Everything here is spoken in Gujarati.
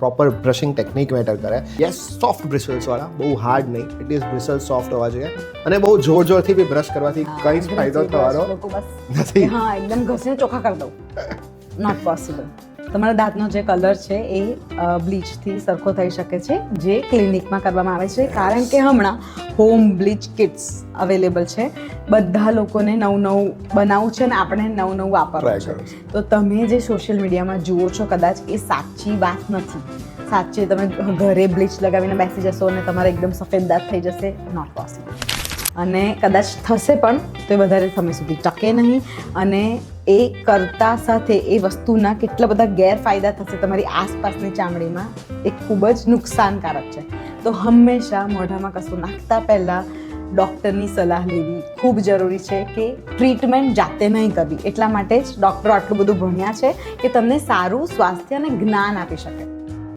પ્રોપર બ્રશિંગ ટેકનિક મેટર કરે. યસ સોફ્ટ બ્રિસલ્સવાળા બહુ હાર્ડ નહીં. એટલીસ્ટ બ્રિસલ્સ સોફ્ટ હોવા જોઈએ. અને બહુ જોર જોરથી બી બ્રશ કરવાથી કંઈ જ ફાયદો થવાનો નથી. હા એકદમ ઘસીને ચોખ્ખા કરી દઉં. નોટ પોસિબલ તમારા દાંતનો જે કલર છે એ બ્લીચથી સરખો થઈ શકે છે જે ક્લિનિકમાં કરવામાં આવે છે. કારણ કે હમણાં હોમ બ્લીચ કિટ્સ અવેલેબલ છે. બધા લોકોને નવું નવું બનાવવું છે અને આપણે નવું નવું વાપરવું છે. તો તમે જે સોશિયલ મીડિયામાં જુઓ છો કદાચ એ સાચી વાત નથી. સાચી તમે ઘરે બ્લીચ લગાવીને બેસી જશો અને તમારે એકદમ સફેદ દાંત થઈ જશે. નોટ પોસિબલ અને કદાચ થશે પણ, તો એ વધારે સમય સુધી ટકે નહીં. અને એ કરતા સાથે એ વસ્તુના કેટલા બધા ગેરફાયદા થશે તમારી આસપાસની ચામડીમાં, એ ખૂબ જ નુકસાનકારક છે. તો હંમેશા મોઢામાં કશું નાખતા પહેલાં ડૉક્ટરની સલાહ લેવી ખૂબ જરૂરી છે કે ટ્રીટમેન્ટ જાતે નહીં કરવી. એટલા માટે જ ડૉક્ટરો આટલું બધું ભણ્યા છે કે તમને સારું સ્વાસ્થ્ય અને જ્ઞાન આપી શકે.